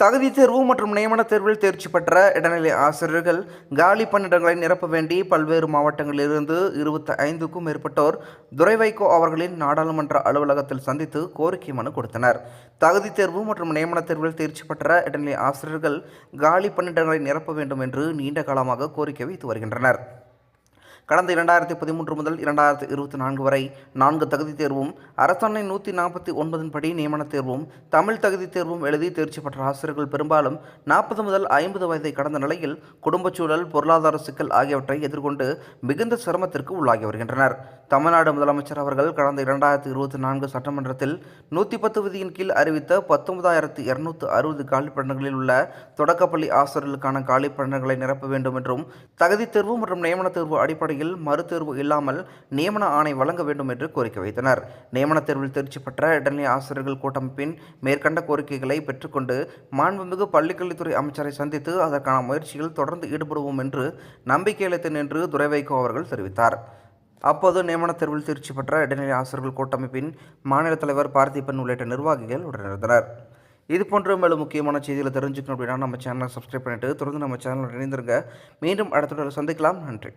தகுதி தேர்வு மற்றும் நியமன தேர்வில் தேர்ச்சி பெற்ற இடைநிலை ஆசிரியர்கள் காலி பணியிடங்களை நிரப்ப வேண்டி பல்வேறு மாவட்டங்களிலிருந்து இருபத்தி ஐந்துக்கும் மேற்பட்டோர் துரைவைகோ அவர்களின் நாடாளுமன்ற அலுவலகத்தில் சந்தித்து கோரிக்கை மனு கொடுத்தனர். தகுதி தேர்வு மற்றும் நியமன தேர்வில் தேர்ச்சி பெற்ற இடைநிலை ஆசிரியர்கள் காலி பணியிடங்களை நிரப்ப வேண்டும் என்று நீண்ட காலமாக கோரிக்கை வைத்து வருகின்றனர். கடந்த இரண்டாயிரத்தி பதிமூன்று முதல் இரண்டாயிரத்தி இருபத்தி நான்கு வரை நான்கு தகுதி தேர்வும் அரசாணை நூற்றி நாற்பத்தி ஒன்பதின் படி நியமன தேர்வும் தமிழ் தகுதி தேர்வும் எழுதி தேர்ச்சி பெற்ற ஆசிரியர்கள் பெரும்பாலும் நாற்பது முதல் ஐம்பது வயதை கடந்த நிலையில் குடும்பச் சூழல் பொருளாதார சிக்கல் ஆகியவற்றை எதிர்கொண்டு மிகுந்த சிரமத்திற்கு உள்ளாகி வருகின்றனர். தமிழ்நாடு முதலமைச்சர் அவர்கள் கடந்த இரண்டாயிரத்தி இருபத்தி நான்கு சட்டமன்றத்தில் நூற்றி பத்து விதியின் கீழ் அறிவித்த பத்தொன்பதாயிரத்து இருநூத்து அறுபது காலிப்படங்களில் உள்ள தொடக்கப்பள்ளி ஆசிரியர்களுக்கான காலிப்படங்களை நிரப்ப வேண்டும் என்றும் தகுதி தேர்வு மற்றும் நியமன தேர்வு அடிப்படை அடிப்படையில் மறுதேர்வு இல்லாமல் நியமன ஆணை வழங்க வேண்டும் என்று கோரிக்கை வைத்தனர். நியமன தேர்வில் தேர்ச்சி பெற்ற இடைநிலை ஆசிரியர்கள் கூட்டமைப்பின் மேற்கண்ட கோரிக்கைகளை பெற்றுக்கொண்டு மாண்புமிகு பள்ளிக்கல்வித்துறை அமைச்சரை சந்தித்து அதற்கான முயற்சியில் தொடர்ந்து ஈடுபடுவோம் என்று நம்பிக்கை அளித்தேன் என்று துரைவைகோ அவர்கள் தெரிவித்தார். அப்போது நியமன தேர்வில் தேர்ச்சி பெற்ற இடைநிலை ஆசிரியர்கள் கூட்டமைப்பின் மாநில தலைவர் பார்த்திபன் உள்ளிட்ட நிர்வாகிகள் உடனிருந்தனர். இது போன்ற மேலும் முக்கியமான செய்திகளை தெரிஞ்சுக்கணும் அப்படின்னா நம்ம சேனலை சப்ஸ்கிரைப் பண்ணிட்டு தொடர்ந்து நம்ம சேனலில் இணைந்திருங்க. மீண்டும் அடுத்த சந்திக்கலாம். நன்றி.